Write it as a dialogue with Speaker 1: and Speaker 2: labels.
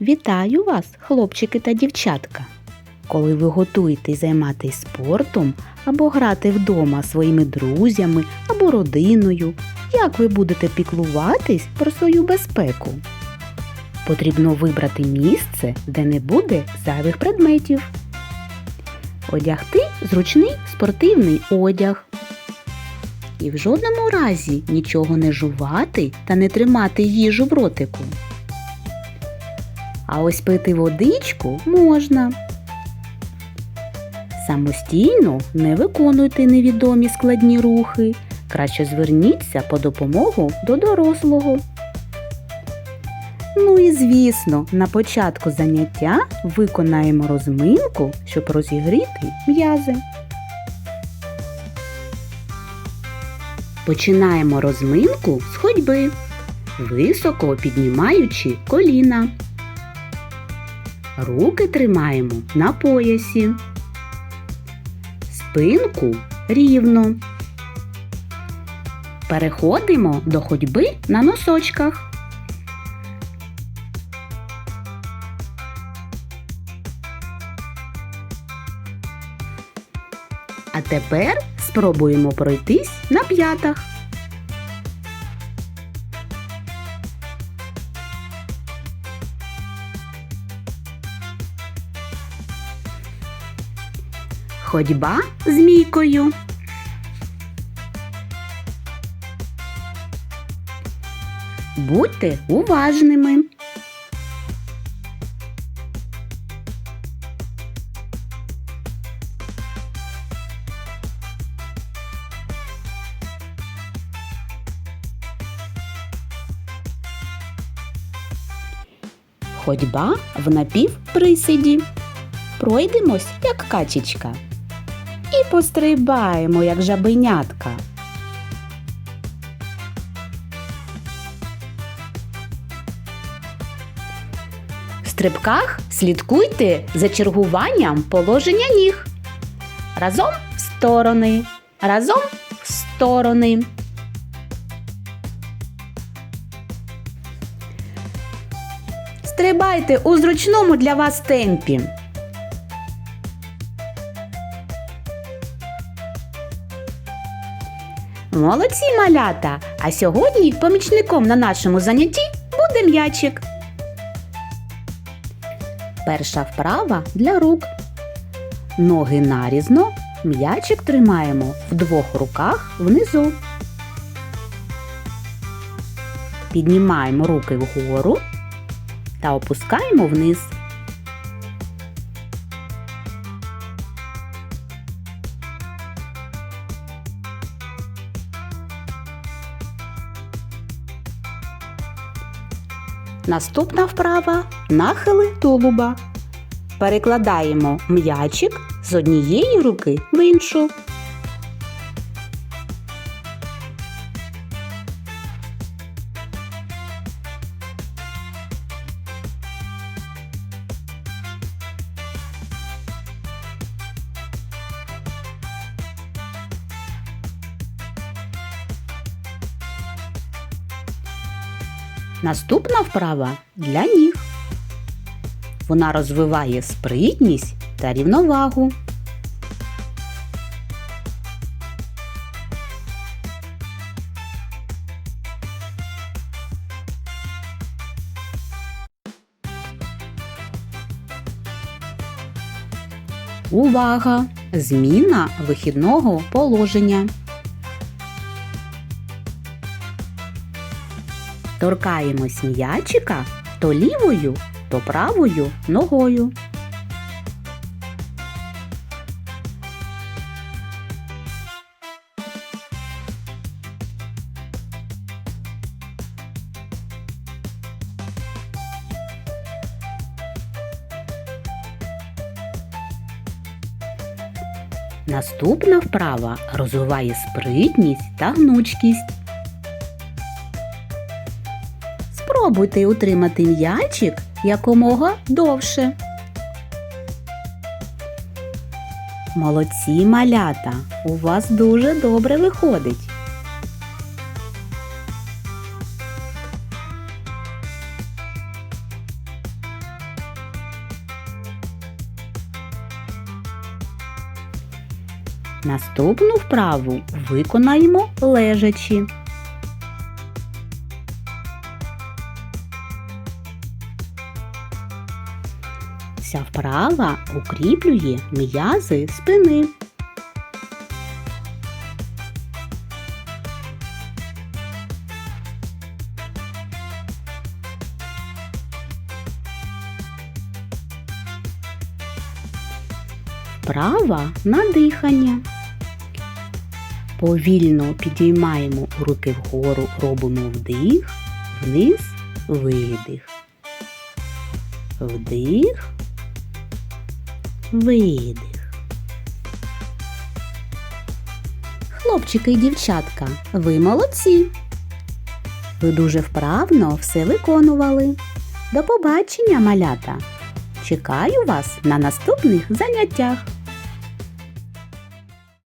Speaker 1: Вітаю вас, хлопчики та дівчатка! Коли ви готуєтесь займатися спортом або грати вдома своїми друзями або родиною, як ви будете піклуватись про свою безпеку? Потрібно вибрати місце, де не буде зайвих предметів. Одягти зручний спортивний одяг. І в жодному разі нічого не жувати та не тримати їжу в ротику. А ось пити водичку можна. Самостійно не виконуйте невідомі складні рухи. Краще зверніться по допомогу до дорослого. Ну і звісно, на початку заняття виконаємо розминку, щоб розігріти м'язи. Починаємо розминку з ходьби, високо піднімаючи коліна. Руки тримаємо на поясі. Спинку рівно. Переходимо до ходьби на носочках. А тепер спробуємо пройтись на п'ятах. Ходьба змійкою. Будьте уважними. Ходьба в напівприсіді. Пройдемось, як качечка. І пострибаємо, як жабенятка. В стрибках слідкуйте за чергуванням положення ніг. Разом в сторони, разом в сторони. Стрибайте у зручному для вас темпі. Молодці малята! А сьогодні помічником на нашому занятті буде м'ячик. Перша вправа для рук. Ноги нарізно, м'ячик тримаємо в двох руках внизу. Піднімаємо руки вгору та опускаємо вниз. Наступна вправа нахили тулуба. Перекладаємо м'ячик з однієї руки в іншу. Наступна вправа для ніг. Вона розвиває спритність та рівновагу. Увага! Зміна вихідного положення. Торкаємось м'ячика то лівою, то правою ногою. Наступна вправа розвиває спритність та гнучкість. Спробуйте утримати м'ячик якомога довше. Молодці малята! У вас дуже добре виходить. Наступну вправу виконаємо лежачі. Ця вправа укріплює м'язи спини. Вправа на дихання. Повільно підіймаємо руки вгору, робимо вдих, вниз, видих. Вдих, видих. Хлопчики і дівчатка, ви молодці. Ви дуже вправно все виконували. До побачення, малята! Чекаю вас на наступних заняттях.